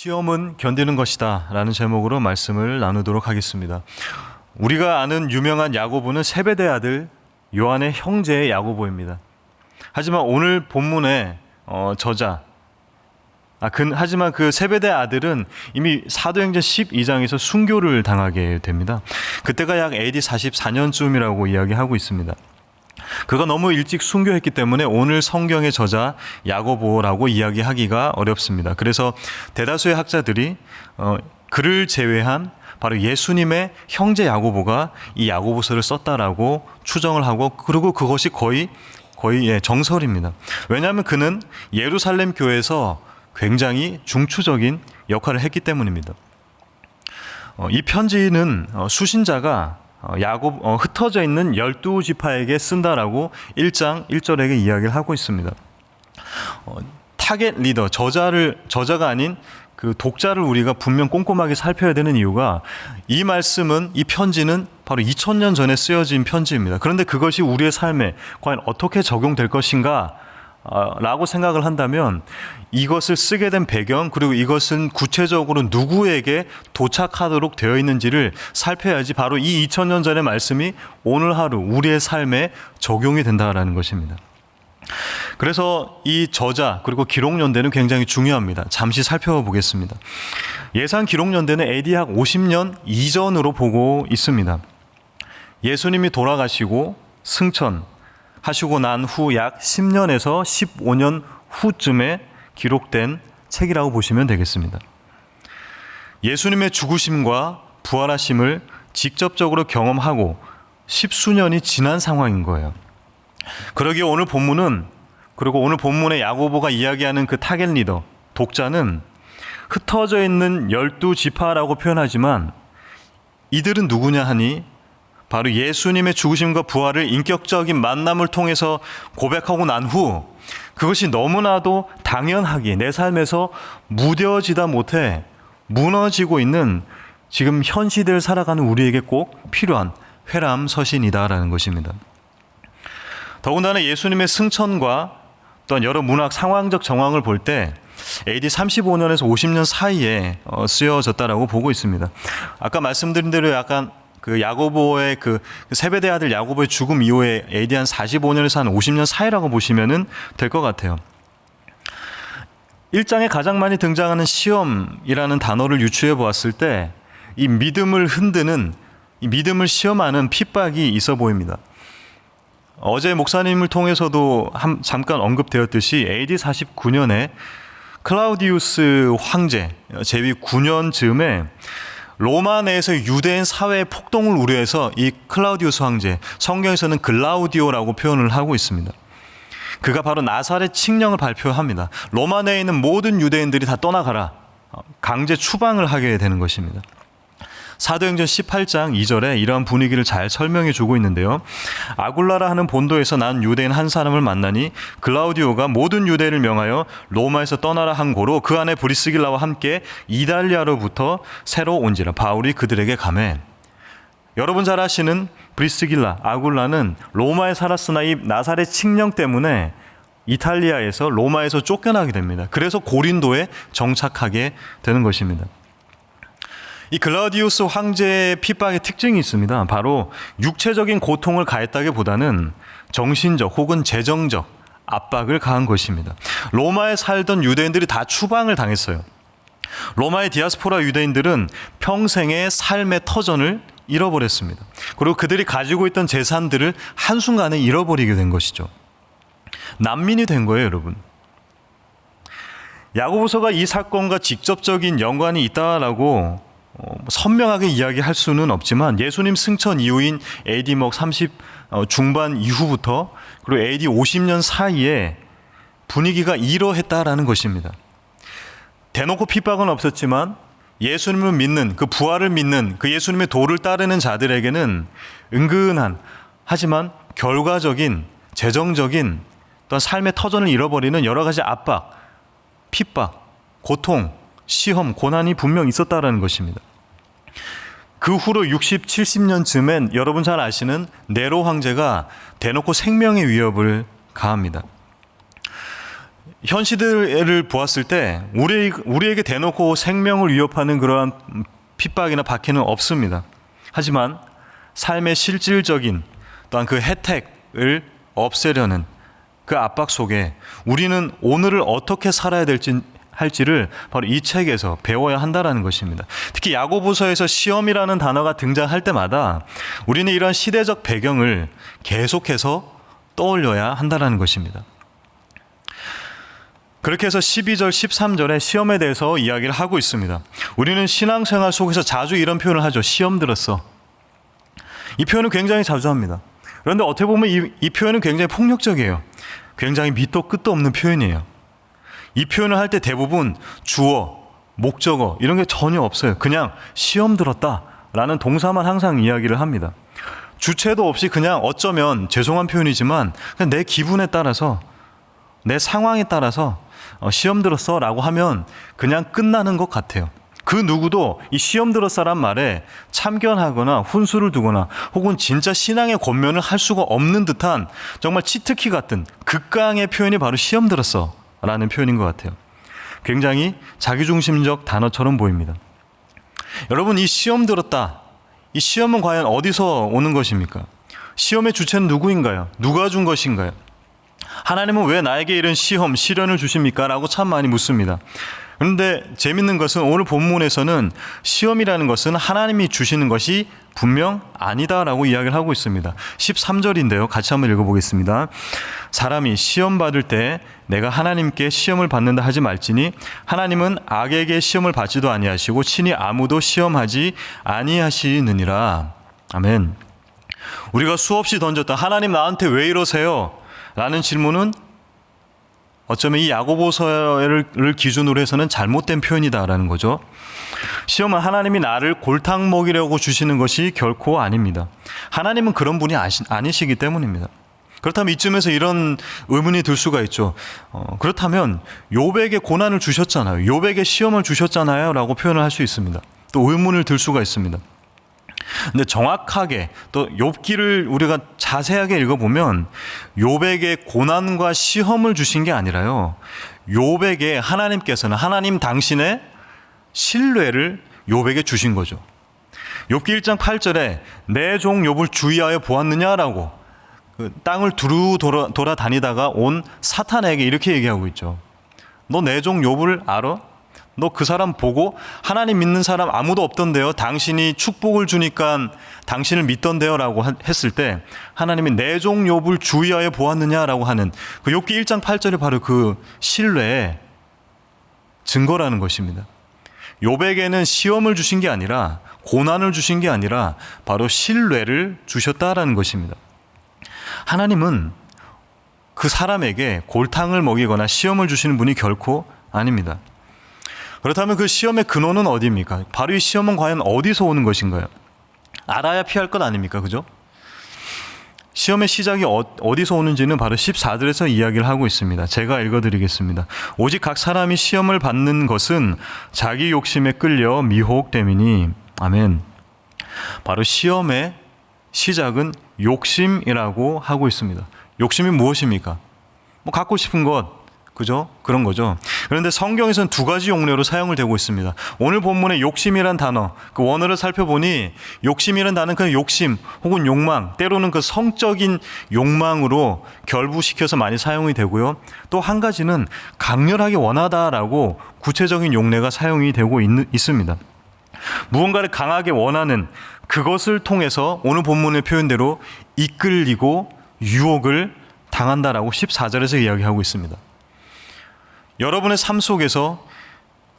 시험은 견디는 것이다 라는 제목으로 말씀을 나누도록 하겠습니다. 우리가 아는 유명한 야고보는 세베대 아들 요한의 형제 야고보입니다. 하지만 오늘 본문의 어, 저자 아, 그, 하지만 그 세베대 아들은 이미 사도행전 12장에서 순교를 당하게 됩니다. 그때가 약 AD 44년쯤이라고 이야기하고 있습니다. 그가 너무 일찍 순교했기 때문에 오늘 성경의 저자 야고보라고 이야기하기가 어렵습니다. 그래서 대다수의 학자들이 어, 그를 제외한 바로 예수님의 형제 야고보가 이 야고보서를 썼다라고 추정을 하고 그리고 그것이 거의 거의 예, 정설입니다. 왜냐하면 그는 예루살렘 교회에서 굉장히 중추적인 역할을 했기 때문입니다. 어, 이 편지는 어, 수신자가 어, 야곱 어, 흩어져 있는 열두 지파에게 쓴다라고 1장 1절에게 이야기를 하고 있습니다. 어, 타겟 리더 저자를 저자가 아닌 그 독자를 우리가 분명 꼼꼼하게 살펴야 되는 이유가 이 말씀은 이 편지는 바로 2000년 전에 쓰여진 편지입니다. 그런데 그것이 우리의 삶에 과연 어떻게 적용될 것인가 라고 생각을 한다면 이것을 쓰게 된 배경 그리고 이것은 구체적으로 누구에게 도착하도록 되어 있는지를 살펴야지 바로 이 2000년 전의 말씀이 오늘 하루 우리의 삶에 적용이 된다라는 것입니다. 그래서 이 저자 그리고 기록 연대는 굉장히 중요합니다. 잠시 살펴보겠습니다. 예상 기록 연대는 AD 약 50년 이전으로 보고 있습니다. 예수님이 돌아가시고 승천 하시고 난 후 약 10년에서 15년 후쯤에 기록된 책이라고 보시면 되겠습니다. 예수님의 죽으심과 부활하심을 직접적으로 경험하고 십수년이 지난 상황인 거예요. 그러기에 오늘 본문은 그리고 오늘 본문의 야고보가 이야기하는 그 타겟 리더 독자는 흩어져 있는 열두 지파라고 표현하지만 이들은 누구냐 하니 바로 예수님의 죽으심과 부활을 인격적인 만남을 통해서 고백하고 난 후 그것이 너무나도 당연하게 내 삶에서 무뎌지다 못해 무너지고 있는 지금 현 시대를 살아가는 우리에게 꼭 필요한 회람 서신이다라는 것입니다. 더군다나 예수님의 승천과 또한 여러 문학 상황적 정황을 볼 때 AD 35년에서 50년 사이에 어, 쓰여졌다라고 보고 있습니다. 아까 말씀드린 대로 약간 그 야고보의 그 세베대 아들 야고보의 죽음 이후에 AD 한 45년에서 한 50년 사이라고 보시면은 될 것 같아요. 1장에 가장 많이 등장하는 시험이라는 단어를 유추해 보았을 때 이 믿음을 흔드는 이 믿음을 시험하는 핍박이 있어 보입니다. 어제 목사님을 통해서도 한, 잠깐 언급되었듯이 AD 49년에 클라우디우스 황제 제위 9년 즈음에 로마 내에서 유대인 사회의 폭동을 우려해서 이 클라우디우스 황제, 성경에서는 글라우디오라고 표현을 하고 있습니다. 그가 바로 나사렛 칙령을 발표합니다. 로마 내에 있는 모든 유대인들이 다 떠나가라. 강제 추방을 하게 되는 것입니다. 사도행전 18장 2절에 이러한 분위기를 잘 설명해 주고 있는데요. 아굴라라 하는 본도에서 난 유대인 한 사람을 만나니 글라우디오가 모든 유대를 명하여 로마에서 떠나라 한 고로 그 안에 브리스길라와 함께 이달리아로부터 새로 온지라 바울이 그들에게 감해 여러분 잘 아시는 브리스길라 아굴라는 로마에 살았으나 이 나사렛 칙령 때문에 이탈리아에서 로마에서 쫓겨나게 됩니다. 그래서 고린도에 정착하게 되는 것입니다. 이 글라디우스 황제의 핍박의 특징이 있습니다. 바로 육체적인 고통을 가했다기보다는 정신적 혹은 재정적 압박을 가한 것입니다. 로마에 살던 유대인들이 다 추방을 당했어요. 로마의 디아스포라 유대인들은 평생의 삶의 터전을 잃어버렸습니다. 그리고 그들이 가지고 있던 재산들을 한순간에 잃어버리게 된 것이죠. 난민이 된 거예요, 여러분. 야고보서가 이 사건과 직접적인 연관이 있다라고 선명하게 이야기할 수는 없지만 예수님 승천 이후인 AD 뭐30 어, 중반 이후부터 그리고 AD 50년 사이에 분위기가 이러했다라는 것입니다. 대놓고 핍박은 없었지만 예수님을 믿는 그 부활을 믿는 그 예수님의 도를 따르는 자들에게는 은근한 하지만 결과적인 재정적인 또한 삶의 터전을 잃어버리는 여러 가지 압박, 핍박, 고통, 시험, 고난이 분명 있었다라는 것입니다. 그 후로 60, 70년쯤엔 여러분 잘 아시는 네로 황제가 대놓고 생명의 위협을 가합니다. 현 시대를 보았을 때 우리 우리에게 대놓고 생명을 위협하는 그러한 핍박이나 박해는 없습니다. 하지만 삶의 실질적인 또한 그 혜택을 없애려는 그 압박 속에 우리는 오늘을 어떻게 살아야 될지 할지를 바로 이 책에서 배워야 한다라는 것입니다. 특히 야고보서에서 시험이라는 단어가 등장할 때마다 우리는 이런 시대적 배경을 계속해서 떠올려야 한다라는 것입니다. 그렇게 해서 12절, 13절에 시험에 대해서 이야기를 하고 있습니다. 우리는 신앙생활 속에서 자주 이런 표현을 하죠. 시험 들었어. 이 표현을 굉장히 자주 합니다. 그런데 어떻게 보면 이, 이 표현은 굉장히 폭력적이에요. 굉장히 밑도 끝도 없는 표현이에요. 이 표현을 할 때 대부분 주어, 목적어 이런 게 전혀 없어요. 그냥 시험 들었다라는 동사만 항상 이야기를 합니다. 주체도 없이 그냥 어쩌면 죄송한 표현이지만 그냥 내 기분에 따라서 내 상황에 따라서 어, 시험 들었어라고 하면 그냥 끝나는 것 같아요. 그 누구도 이 시험 들었어란 말에 참견하거나 훈수를 두거나 혹은 진짜 신앙의 권면을 할 수가 없는 듯한 정말 치트키 같은 극강의 표현이 바로 시험 들었어 라는 표현인 것 같아요. 굉장히 자기중심적 단어처럼 보입니다. 여러분, 이 시험 들었다. 이 시험은 과연 어디서 오는 것입니까? 시험의 주체는 누구인가요? 누가 준 것인가요? 하나님은 왜 나에게 이런 시험, 시련을 주십니까? 라고 참 많이 묻습니다. 그런데 재밌는 것은 오늘 본문에서는 시험이라는 것은 하나님이 주시는 것이 분명 아니다라고 이야기를 하고 있습니다. 13절인데요. 같이 한번 읽어보겠습니다. 사람이 시험 받을 때 내가 하나님께 시험을 받는다 하지 말지니 하나님은 악에게 시험을 받지도 아니하시고 친히 아무도 시험하지 아니하시느니라. 아멘. 우리가 수없이 던졌다. 하나님 나한테 왜 이러세요? 라는 질문은 어쩌면 이 야고보서를 기준으로 해서는 잘못된 표현이다라는 거죠. 시험은 하나님이 나를 골탕 먹이려고 주시는 것이 결코 아닙니다. 하나님은 그런 분이 아니시기 때문입니다. 그렇다면 이쯤에서 이런 의문이 들 수가 있죠. 어, 그렇다면 요백에 고난을 주셨잖아요. 요백에 시험을 주셨잖아요 라고 표현을 할 수 있습니다. 또 의문을 들 수가 있습니다. 근데 정확하게 또 욥기를 우리가 자세하게 읽어보면 욥에게 고난과 시험을 주신 게 아니라요. 욥에게 하나님께서는 하나님 당신의 신뢰를 욥에게 주신 거죠. 욥기 1장 8절에 내 종 욥을 주의하여 보았느냐라고 그 땅을 두루 돌아, 돌아다니다가 온 사탄에게 이렇게 얘기하고 있죠. 너 내 종 욥을 알아? 너 그 사람 보고 하나님 믿는 사람 아무도 없던데요. 당신이 축복을 주니까 당신을 믿던데요라고 했을 때 하나님이 내종 욥을 주의하여 보았느냐라고 하는 그 욥기 1장 8절이 바로 그 신뢰의 증거라는 것입니다. 욥에게는 시험을 주신 게 아니라 고난을 주신 게 아니라 바로 신뢰를 주셨다라는 것입니다. 하나님은 그 사람에게 골탕을 먹이거나 시험을 주시는 분이 결코 아닙니다. 그렇다면 그 시험의 근원은 어디입니까? 바로 이 시험은 과연 어디서 오는 것인가요? 알아야 피할 것 아닙니까? 그죠? 시험의 시작이 어, 디서 오는지는 바로 14절에서 이야기를 하고 있습니다. 제가 읽어드리겠습니다. 오직 각 사람이 시험을 받는 것은 자기 욕심에 끌려 미혹됨이니, 아멘. 바로 시험의 시작은 욕심이라고 하고 있습니다. 욕심이 무엇입니까? 뭐 갖고 싶은 것, 그죠? 그런 거죠. 그런데 성경에서는 두 가지 용례로 사용을 되고 있습니다. 오늘 본문의 욕심이란 단어, 그 원어를 살펴보니 욕심이란 단어는 그 욕심 혹은 욕망, 때로는 그 성적인 욕망으로 결부시켜서 많이 사용이 되고요. 또 한 가지는 강렬하게 원하다라고 구체적인 용례가 사용이 되고 있, 있습니다. 무언가를 강하게 원하는 그것을 통해서 오늘 본문의 표현대로 이끌리고 유혹을 당한다라고 14절에서 이야기하고 있습니다. 여러분의 삶 속에서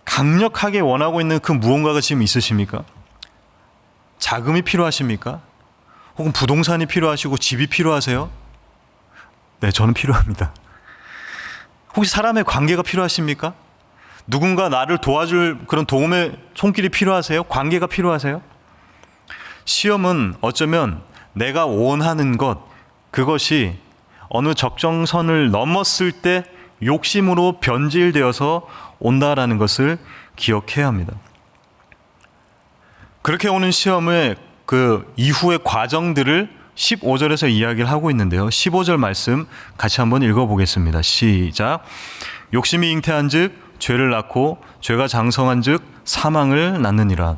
강력하게 원하고 있는 그 무언가가 지금 있으십니까? 자금이 필요하십니까? 혹은 부동산이 필요하시고 집이 필요하세요? 네, 저는 필요합니다. 혹시 사람의 관계가 필요하십니까? 누군가 나를 도와줄 그런 도움의 손길이 필요하세요? 관계가 필요하세요? 시험은 어쩌면 내가 원하는 것, 그것이 어느 적정선을 넘었을 때 욕심으로 변질되어서 온다라는 것을 기억해야 합니다. 그렇게 오는 시험의 그 이후의 과정들을 15절에서 이야기를 하고 있는데요. 15절 말씀 같이 한번 읽어보겠습니다. 시작. 욕심이 잉태한 즉 죄를 낳고 죄가 장성한 즉 사망을 낳느니라.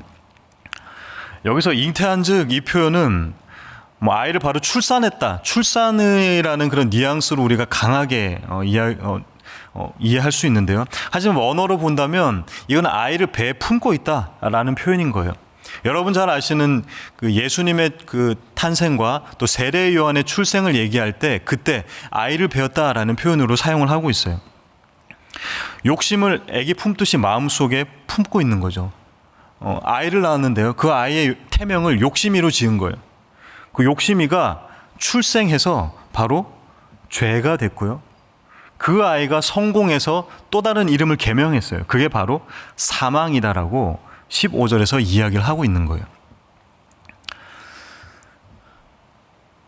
여기서 잉태한 즉 이 표현은 뭐 아이를 바로 출산했다. 출산이라는 그런 뉘앙스로 우리가 강하게 어, 이해, 어, 어, 이해할 수 있는데요. 하지만 원어로 본다면 이건 아이를 배에 품고 있다라는 표현인 거예요. 여러분 잘 아시는 그 예수님의 그 탄생과 또 세례 요한의 출생을 얘기할 때 그때 아이를 배웠다라는 표현으로 사용을 하고 있어요. 욕심을 애기 품듯이 마음속에 품고 있는 거죠. 어, 아이를 낳았는데요. 그 아이의 태명을 욕심이로 지은 거예요. 그 욕심이가 출생해서 바로 죄가 됐고요. 그 아이가 성공해서 또 다른 이름을 개명했어요. 그게 바로 사망이다라고 15절에서 이야기를 하고 있는 거예요.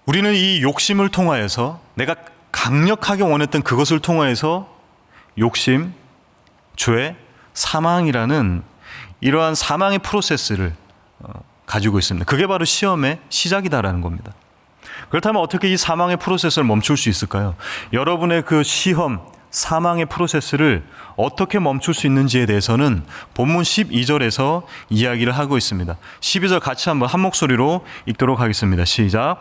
우리는 이 욕심을 통하여서 내가 강력하게 원했던 그것을 통하여서 욕심, 죄, 사망이라는 이러한 사망의 프로세스를 어, 가지고 있습니다. 그게 바로 시험의 시작이다라는 겁니다. 그렇다면 어떻게 이 사망의 프로세스를 멈출 수 있을까요? 여러분의 그 시험, 사망의 프로세스를 어떻게 멈출 수 있는지에 대해서는 본문 12절에서 이야기를 하고 있습니다. 12절 같이 한번 한 목소리로 읽도록 하겠습니다. 시작.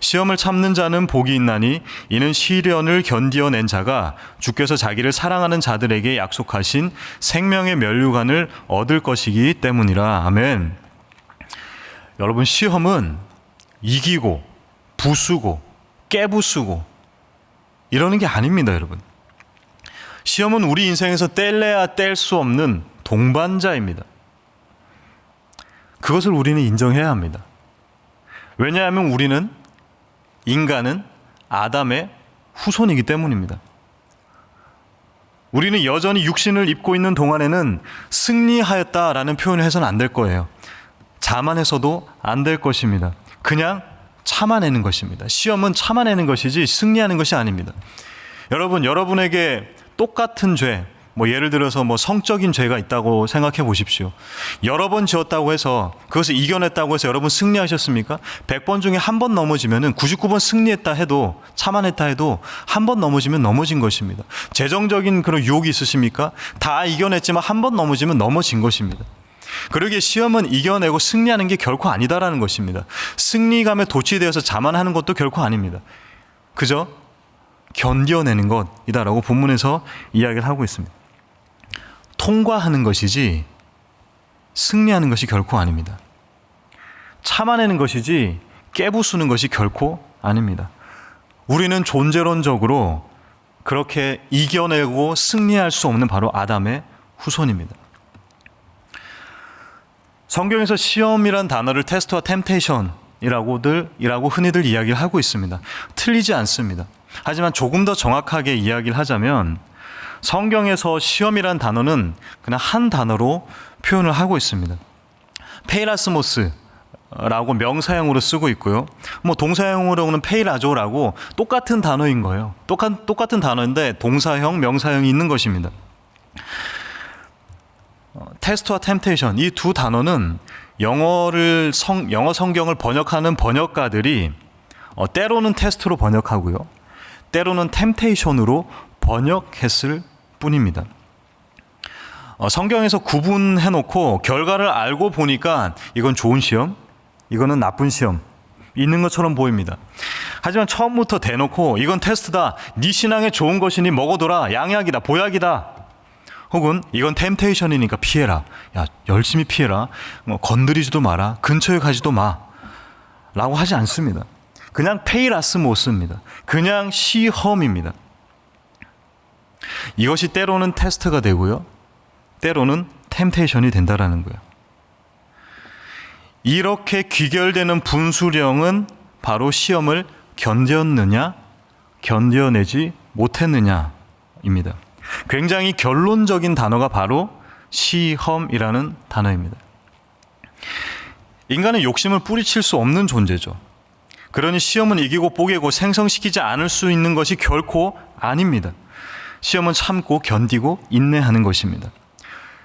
시험을 참는 자는 복이 있나니 이는 시련을 견디어낸 자가 주께서 자기를 사랑하는 자들에게 약속하신 생명의 면류관을 얻을 것이기 때문이라. 아멘. 여러분 시험은 이기고 부수고 깨부수고 이러는 게 아닙니다, 여러분. 시험은 우리 인생에서 뗄래야 뗄 수 없는 동반자입니다. 그것을 우리는 인정해야 합니다. 왜냐하면 우리는 인간은 아담의 후손이기 때문입니다. 우리는 여전히 육신을 입고 있는 동안에는 승리하였다라는 표현을 해서는 안 될 거예요. 자만해서도 안 될 것입니다. 그냥 참아내는 것입니다. 시험은 참아내는 것이지 승리하는 것이 아닙니다. 여러분, 여러분에게 똑같은 죄, 뭐 예를 들어서 뭐 성적인 죄가 있다고 생각해 보십시오. 여러 번 지었다고 해서 그것을 이겨냈다고 해서 여러분 승리하셨습니까? 100번 중에 한 번 넘어지면은 99번 승리했다 해도 참아냈다 해도 한 번 넘어지면 넘어진 것입니다. 재정적인 그런 유혹이 있으십니까? 다 이겨냈지만 한 번 넘어지면 넘어진 것입니다. 그러기에 시험은 이겨내고 승리하는 게 결코 아니다라는 것입니다. 승리감에 도취되어서 자만하는 것도 결코 아닙니다. 그저 견뎌내는 것이다라고 본문에서 이야기를 하고 있습니다. 통과하는 것이지 승리하는 것이 결코 아닙니다. 참아내는 것이지 깨부수는 것이 결코 아닙니다. 우리는 존재론적으로 그렇게 이겨내고 승리할 수 없는 바로 아담의 후손입니다. 성경에서 시험이란 단어를 테스트와 템테이션이라고들 이라고 흔히들 이야기를 하고 있습니다. 틀리지 않습니다. 하지만 조금 더 정확하게 이야기를 하자면 성경에서 시험이란 단어는 그냥 한 단어로 표현을 하고 있습니다. 페이라스모스 라고 명사형으로 쓰고 있고요. 뭐 동사형으로는 페이라조라고 똑같은 단어인 거예요. 똑같, 똑같은 단어인데 동사형, 명사형이 있는 것입니다. 어, 테스트와 템테이션 이 두 단어는 영어를 성, 영어 성경을 번역하는 번역가들이 어, 때로는 테스트로 번역하고요. 때로는 템테이션으로 번역했을 뿐입니다. 어, 성경에서 구분해 놓고 결과를 알고 보니까 이건 좋은 시험, 이거는 나쁜 시험 있는 것처럼 보입니다. 하지만 처음부터 대놓고 이건 테스트다. 네 신앙에 좋은 것이니 먹어둬라. 양약이다. 보약이다. 혹은 이건 템테이션이니까 피해라. 야, 열심히 피해라. 뭐 건드리지도 마라. 근처에 가지도 마. 라고 하지 않습니다. 그냥 페이라스 못 씁니다. 그냥 시험입니다. 이것이 때로는 테스트가 되고요. 때로는 템테이션이 된다라는 거예요. 이렇게 귀결되는 분수령은 바로 시험을 견뎠느냐, 견뎌내지 못했느냐입니다. 굉장히 결론적인 단어가 바로 시험이라는 단어입니다. 인간은 욕심을 뿌리칠 수 없는 존재죠. 그러니 시험은 이기고 뽀개고 생성시키지 않을 수 있는 것이 결코 아닙니다. 시험은 참고 견디고 인내하는 것입니다.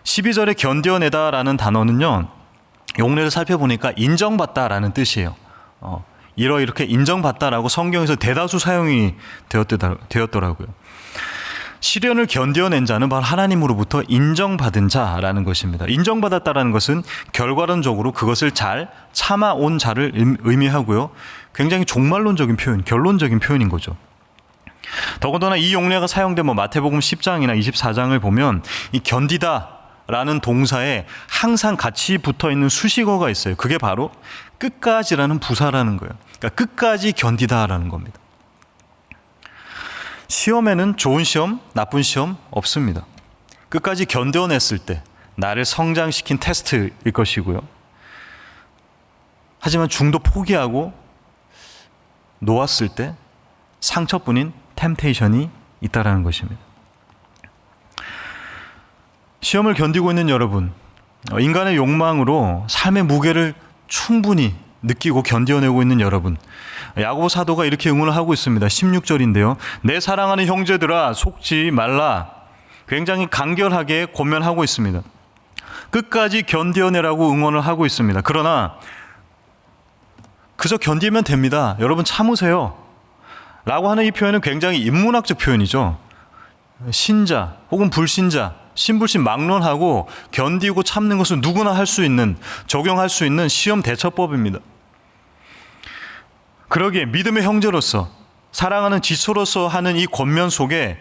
12절에 견뎌내다 라는 단어는요, 용례를 살펴보니까 인정받다 라는 뜻이에요. 어, 이러 이렇게 인정받다라고 성경에서 대다수 사용이 되었더라, 되었더라고요. 시련을 견뎌낸 자는 바로 하나님으로부터 인정받은 자라는 것입니다. 인정받았다라는 것은 결과론적으로 그것을 잘 참아온 자를 의미하고요. 굉장히 종말론적인 표현, 결론적인 표현인 거죠. 더군다나 이 용례가 사용된 뭐 마태복음 10장이나 24장을 보면 이 견디다 라는 동사에 항상 같이 붙어 있는 수식어가 있어요. 그게 바로 끝까지라는 부사라는 거예요. 그러니까 끝까지 견디다라는 겁니다. 시험에는 좋은 시험, 나쁜 시험 없습니다. 끝까지 견뎌냈을 때 나를 성장시킨 테스트일 것이고요. 하지만 중도 포기하고 놓았을 때 상처뿐인 템테이션이 있다라는 것입니다. 시험을 견디고 있는 여러분, 어, 인간의 욕망으로 삶의 무게를 충분히 느끼고 견뎌내고 있는 여러분, 야고보 사도가 이렇게 응원을 하고 있습니다. 16절인데요. 내 사랑하는 형제들아 속지 말라. 굉장히 간결하게 권면하고 있습니다. 끝까지 견뎌내라고 응원을 하고 있습니다. 그러나 그저 견디면 됩니다. 여러분 참으세요. 라고 하는 이 표현은 굉장히 인문학적 표현이죠. 신자 혹은 불신자, 신불신 막론하고 견디고 참는 것은 누구나 할 수 있는, 적용할 수 있는 시험 대처법입니다. 그러기에 믿음의 형제로서 사랑하는 지소로서 하는 이 권면 속에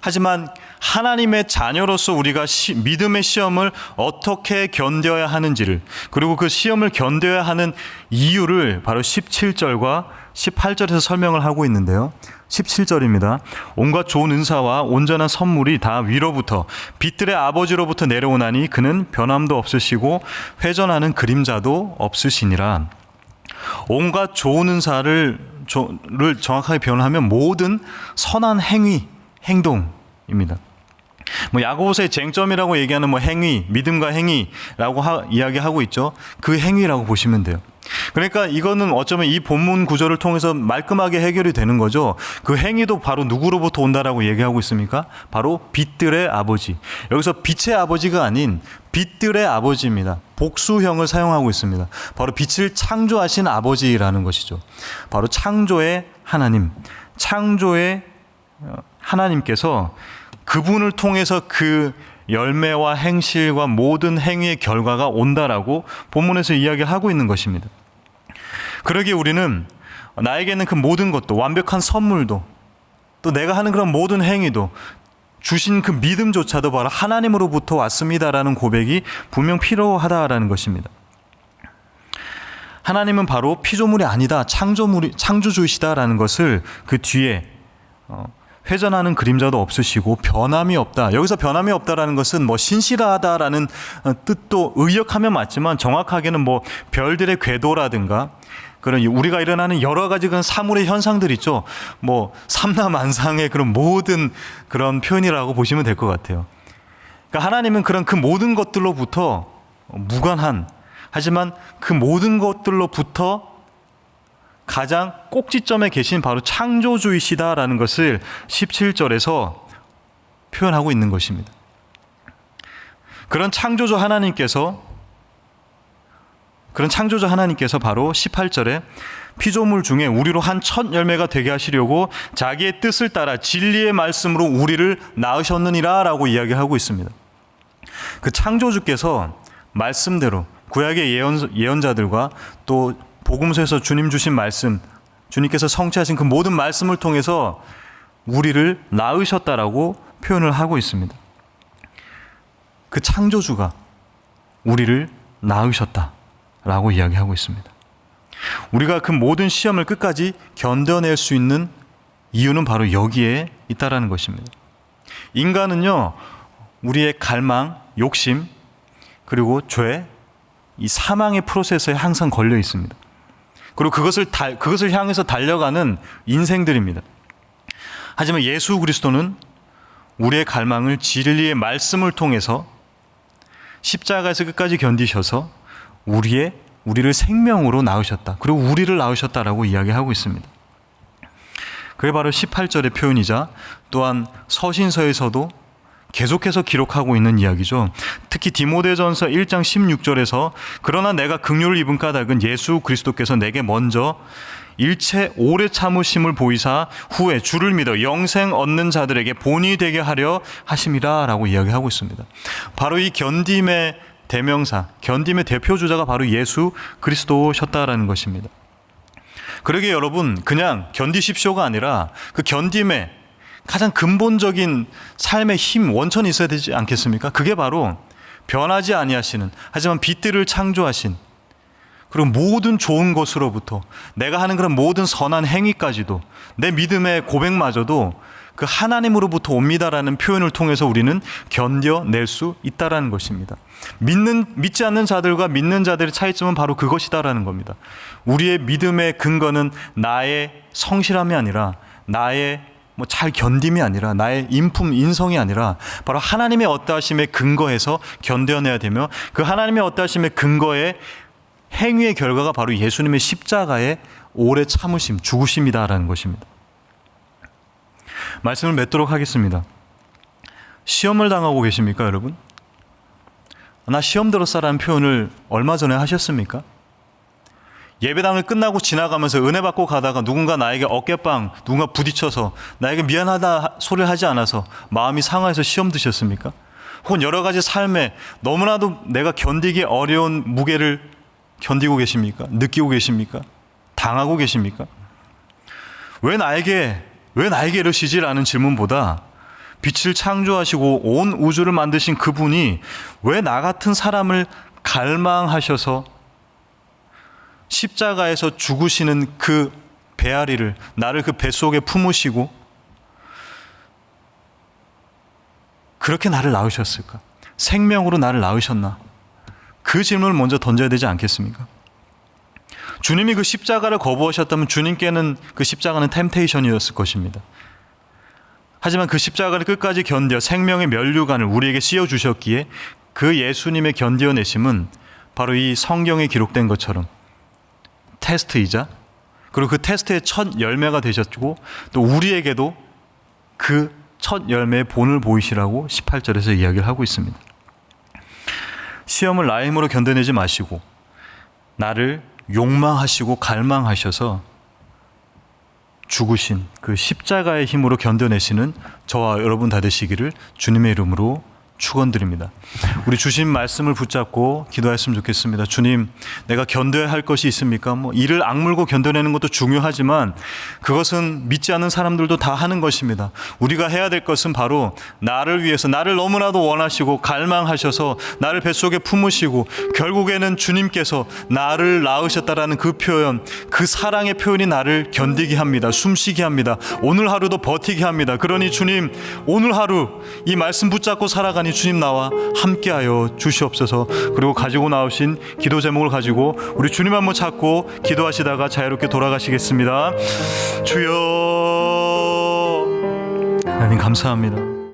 하지만 하나님의 자녀로서 우리가 시, 믿음의 시험을 어떻게 견뎌야 하는지를 그리고 그 시험을 견뎌야 하는 이유를 바로 17절과 18절에서 설명을 하고 있는데요. 17절입니다. 온갖 좋은 은사와 온전한 선물이 다 위로부터 빛들의 아버지로부터 내려오나니 그는 변함도 없으시고 회전하는 그림자도 없으시니라. 온갖 좋은 은사를 를 정확하게 변하면 모든 선한 행위, 행동입니다. 뭐 야고보서의 쟁점이라고 얘기하는 뭐 행위, 믿음과 행위라고 하, 이야기하고 있죠. 그 행위라고 보시면 돼요. 그러니까 이거는 어쩌면 이 본문 구절을 통해서 말끔하게 해결이 되는 거죠. 그 행위도 바로 누구로부터 온다라고 얘기하고 있습니까? 바로 빛들의 아버지. 여기서 빛의 아버지가 아닌 빛들의 아버지입니다. 복수형을 사용하고 있습니다. 바로 빛을 창조하신 아버지라는 것이죠. 바로 창조의 하나님, 창조의 어, 하나님께서 그분을 통해서 그 열매와 행실과 모든 행위의 결과가 온다라고 본문에서 이야기하고 있는 것입니다. 그러기에 우리는 나에게는 그 모든 것도 완벽한 선물도 또 내가 하는 그런 모든 행위도 주신 그 믿음조차도 바로 하나님으로부터 왔습니다라는 고백이 분명 필요하다라는 것입니다. 하나님은 바로 피조물이 아니다 창조물이 창조주시다라는 것을 그 뒤에 어, 회전하는 그림자도 없으시고 변함이 없다. 여기서 변함이 없다라는 것은 뭐 신실하다라는 어, 뜻도 의역하면 맞지만 정확하게는 뭐 별들의 궤도라든가 그런 우리가 일어나는 여러 가지 그런 사물의 현상들 있죠. 뭐 삼라만상의 그런 모든 그런 표현이라고 보시면 될 것 같아요. 그러니까 하나님은 그런 그 모든 것들로부터 무관한 하지만 그 모든 것들로부터 가장 꼭지점에 계신 바로 창조주이시다라는 것을 17절에서 표현하고 있는 것입니다. 그런 창조주 하나님께서 그런 창조주 하나님께서 바로 18절에 피조물 중에 우리로 한 첫 열매가 되게 하시려고 자기의 뜻을 따라 진리의 말씀으로 우리를 낳으셨느니라 라고 이야기하고 있습니다. 그 창조주께서 말씀대로 구약의 예언, 예언자들과 또 복음서에서 주님 주신 말씀, 주님께서 성취하신 그 모든 말씀을 통해서 우리를 낳으셨다라고 표현을 하고 있습니다. 그 창조주가 우리를 낳으셨다라고 이야기하고 있습니다. 우리가 그 모든 시험을 끝까지 견뎌낼 수 있는 이유는 바로 여기에 있다라는 것입니다. 인간은요, 우리의 갈망, 욕심, 그리고 죄, 이 사망의 프로세스에 항상 걸려 있습니다. 그리고 그것을 달, 그것을 향해서 달려가는 인생들입니다. 하지만 예수 그리스도는 우리의 갈망을 진리의 말씀을 통해서 십자가에서 끝까지 견디셔서 우리의 우리를 생명으로 낳으셨다. 그리고 우리를 낳으셨다라고 이야기하고 있습니다. 그게 바로 18절의 표현이자 또한 서신서에서도 계속해서 기록하고 있는 이야기죠. 특히 디모데전서 1장 16절에서 그러나 내가 긍휼을 입은 까닭은 예수 그리스도께서 내게 먼저 일체 오래 참으심을 보이사 후에 주를 믿어 영생 얻는 자들에게 본이 되게 하려 하심이라라고 이야기하고 있습니다. 바로 이 견딤의 대명사, 견딤의 대표 주자가 바로 예수 그리스도셨다라는 것입니다. 그러게 여러분 그냥 견디십시오가 아니라 그 견딤의 가장 근본적인 삶의 힘 원천이 있어야 되지 않겠습니까? 그게 바로 변하지 아니하시는 하지만 빛들을 창조하신 그리고 모든 좋은 것으로부터 내가 하는 그런 모든 선한 행위까지도 내 믿음의 고백마저도 그 하나님으로부터 옵니다라는 표현을 통해서 우리는 견뎌낼 수 있다라는 것입니다. 믿는 믿지 않는 자들과 믿는 자들의 차이점은 바로 그것이다라는 겁니다. 우리의 믿음의 근거는 나의 성실함이 아니라 나의 뭐 잘 견딤이 아니라 나의 인품 인성이 아니라 바로 하나님의 어떠하심에 근거해서 견뎌내야 되며 그 하나님의 어떠하심의 근거에 행위의 결과가 바로 예수님의 십자가의 오래 참으심, 죽으심이다라는 것입니다. 말씀을 맺도록 하겠습니다. 시험을 당하고 계십니까, 여러분? 나 시험 들었어라는 표현을 얼마 전에 하셨습니까? 예배당을 끝나고 지나가면서 은혜 받고 가다가 누군가 나에게 어깨빵, 누군가 부딪혀서 나에게 미안하다 소리를 하지 않아서 마음이 상해서 시험 드셨습니까? 혹은 여러 가지 삶에 너무나도 내가 견디기 어려운 무게를 견디고 계십니까? 느끼고 계십니까? 당하고 계십니까? 왜 나에게 왜 나에게 이러시지 라는 질문보다 빛을 창조하시고 온 우주를 만드신 그분이 왜 나 같은 사람을 갈망하셔서 십자가에서 죽으시는 그 배앓이를 나를 그 뱃속에 품으시고 그렇게 나를 낳으셨을까? 생명으로 나를 낳으셨나? 그 질문을 먼저 던져야 되지 않겠습니까? 주님이 그 십자가를 거부하셨다면 주님께는 그 십자가는 템테이션이었을 것입니다. 하지만 그 십자가를 끝까지 견뎌 생명의 면류관을 우리에게 씌워 주셨기에 그 예수님의 견뎌내심은 바로 이 성경에 기록된 것처럼 테스트이자 그리고 그 테스트의 첫 열매가 되셨고 또 우리에게도 그 첫 열매의 본을 보이시라고 18절에서 이야기를 하고 있습니다. 시험을 나의 힘으로 견뎌내지 마시고 나를 욕망하시고 갈망하셔서 죽으신 그 십자가의 힘으로 견뎌내시는 저와 여러분 다 되시기를 주님의 이름으로 축원드립니다. 우리 주신 말씀을 붙잡고 기도했으면 좋겠습니다. 주님, 내가 견뎌야 할 것이 있습니까? 뭐 이를 악물고 견뎌내는 것도 중요하지만 그것은 믿지 않는 사람들도 다 하는 것입니다. 우리가 해야 될 것은 바로 나를 위해서 나를 너무나도 원하시고 갈망하셔서 나를 뱃속에 품으시고 결국에는 주님께서 나를 낳으셨다라는 그 표현, 그 사랑의 표현이 나를 견디게 합니다. 숨쉬게 합니다. 오늘 하루도 버티게 합니다. 그러니 주님, 오늘 하루 이 말씀 붙잡고 살아가니 주님 나와 함께하여 주시옵소서. 그리고 가지고 나오신 기도 제목을 가지고 우리 주님 한번 찾고 기도하시다가 자유롭게 돌아가시겠습니다. 주여 하나님 감사합니다.